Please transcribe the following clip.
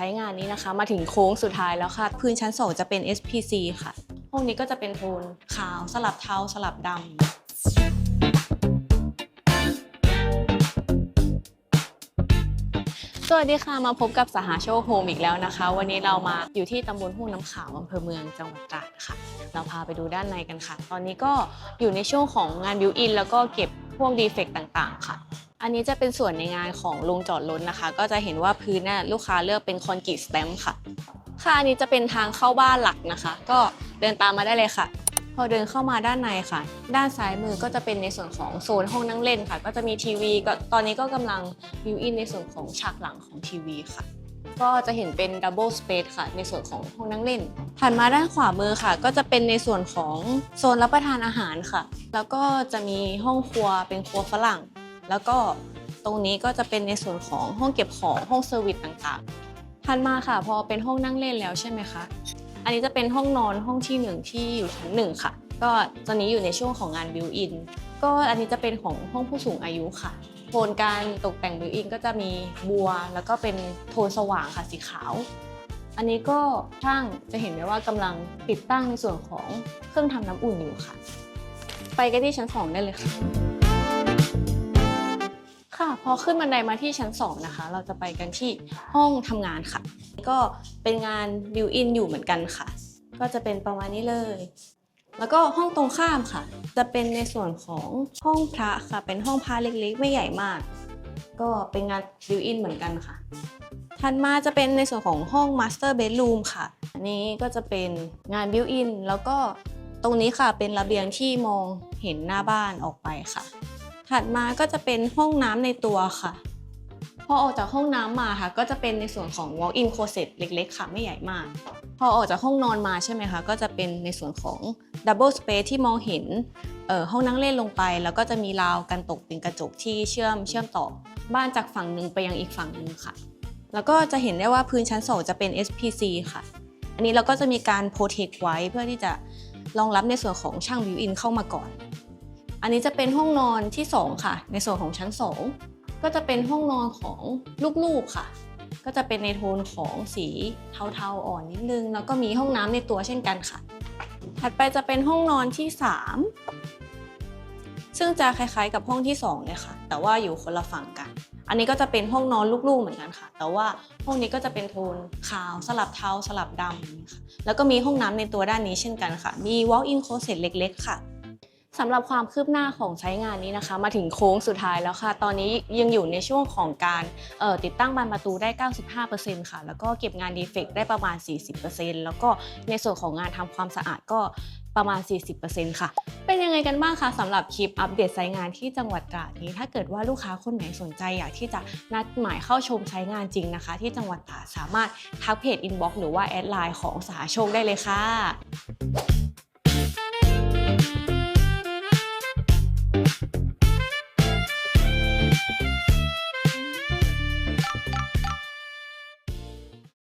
ใช้งานนี้นะคะ มาถึงโค้งสุดท้ายแล้วค่ะ พื้นชั้น 2 จะเป็น SPC ค่ะ ห้องนี้ก็จะเป็นโทนขาวสลับเทาสลับดำสวัสดีค่ะ มาพบกับสหาโชคโฮมอีกแล้วนะคะ วันนี้เรามาอยู่ที่ตำบลห้วยน้ำขาวอำเภอเมืองจังหวัดตราดค่ะ เราพาไปดูด้านในกันค่ะ ตอนนี้ก็อยู่ในช่วงของงานบิวอิน แล้วก็เก็บพวกดีเฟกต์ต่าง ๆ ค่ะ อันนี้จะเป็นส่วนในงานของโรงจอดรถนะคะ ก็จะเห็นว่าพื้นน่ะลูกค้าเลือกเป็นคอนกรีตสแตมป์ค่ะ ค่ะอันนี้จะเป็นทางเข้าบ้านหลักนะคะ ก็เดินตามมาได้เลยค่ะ พอเดินเข้ามาด้านในค่ะ ด้านซ้ายมือก็จะเป็นในส่วนของโซนห้องนั่งเล่นค่ะ ก็จะมีทีวีก็ตอนนี้ก็กำลังวิวอินในส่วนของฉากหลังของทีวีค่ะก็จะเห็นเป็นดับเบิลสเปซค่ะ ในส่วนของห้องนั่งเล่นถัดมาด้านขวามือค่ะ ก็จะเป็นในส่วนของโซนรับประทานอาหารค่ะ แล้วก็จะมีห้องครัวเป็นครัวฝรั่ง แล้วก็ตรงนี้ก็จะเป็นในส่วนของห้องเก็บของห้องเซอร์วิสต่างๆถัดมาค่ะ พอเป็นห้องนั่งเล่นแล้วใช่ไหมคะ อันนี้จะเป็นห้องนอนห้องที่หนึ่งที่อยู่ชั้นหนึ่งค่ะ ก็ตอนนี้อยู่ในช่วงของงานบิวอินก็อันนี้จะเป็นของห้องผู้สูงอายุค่ะโทนการตกแต่งบิวอินก็จะมีบัว แล้วก็เป็นโทนสว่างค่ะสีขาว อันนี้ก็ช่างจะเห็นได้ว่ากำลังติดตั้งในส่วนของเครื่องทำน้ำอุ่นอยู่ค่ะ ไปกันที่ชั้น 2 ได้เลยค่ะ ค่ะพอขึ้นบันไดมาที่ชั้น 2 นะคะ เราจะไปกันที่ห้องทำงานค่ะ ก็เป็นงานบิวอินอยู่เหมือนกันค่ะ ก็จะเป็นประมาณนี้เลย แล้วก็ห้องตรงข้ามค่ะ จะเป็นในส่วนของห้องพระค่ะ เป็นห้องพระเล็กๆ ไม่ใหญ่มาก ก็เป็นงานบิวอินเหมือนกันค่ะ ถัดมาจะเป็นในส่วนของห้อง Master Bedroom ค่ะ อันนี้ก็จะเป็นงานบิวอินแล้วก็ตรงนี้ค่ะเป็นระเบียงที่มองเห็นหน้าบ้านออกไปค่ะ ถัดมาก็จะเป็นห้องน้ำในตัวค่ะ พอออกจากห้องน้ำมาค่ะ ก็จะเป็นในส่วนของ walk-in closet เล็ก ๆ ค่ะไม่ใหญ่มาก พอออกจากห้องนอนมาใช่ไหมคะ ก็จะเป็นในส่วนของ double space ที่มองเห็นห้องนั่งเล่นลงไป แล้วก็จะมีราวกันตกเป็นกระจกที่เชื่อมเชื่อมต่อบ้านจากฝั่งหนึ่งไปยังอีกฝั่งหนึ่งค่ะ แล้วก็จะเห็นได้ว่าพื้นชั้น 2 จะเป็น SPC ค่ะ อันนี้เราก็จะมีการ protect ไว้เพื่อที่จะรองรับในส่วนของช่าง built-in เข้ามาก่อน อันนี้จะเป็นห้องนอนที่ 2 ค่ะ ในส่วนของชั้น 2 ก็จะเป็นห้องนอนของลูกๆค่ะ ก็จะเป็นในโทนของสีเทาๆอ่อนนิดนึง แล้วก็มีห้องน้ำในตัวเช่นกันค่ะ ถัดไปจะเป็นห้องนอนที่ 3 ซึ่งจะคล้ายๆกับห้องที่2เลยค่ะ แต่ว่าอยู่คนละฝั่งกัน อันนี้ก็จะเป็นห้องนอนลูกๆเหมือนกันค่ะ แต่ว่าห้องนี้ก็จะเป็นโทนขาวสลับเทาสลับดำค่ะแล้วก็มีห้องน้ำในตัวด้านนี้เช่นกันค่ะ มี walk-in closet เล็ก ๆ ค่ะ สำหรับความคืบหน้าของใช้งานนี้นะคะ มาถึงโค้งสุดท้ายแล้วค่ะ ตอนนี้ยังอยู่ในช่วงของการออติดตั้งบานประตูได้ 95%ค่ะ แล้วก็เก็บงานดีเฟกต์ได้ประมาณ 40%แล้วก็ในส่วนของงานทำความสะอาดก็ประมาณ 40%ค่ะ เป็นยังไงกันบ้างคะสำหรับคลิปอัปเดตไซต์งานที่จังหวัดตราดนี้ ถ้าเกิดว่าลูกค้าคนไหนสนใจอยากที่จะนัดหมายเข้าชมใช้งานจริงนะคะ ที่จังหวัดตราดสามารถทักเพจอินบ็อกซ์หรือว่าแอดไลน์ของสาโชคได้เลยค่ะ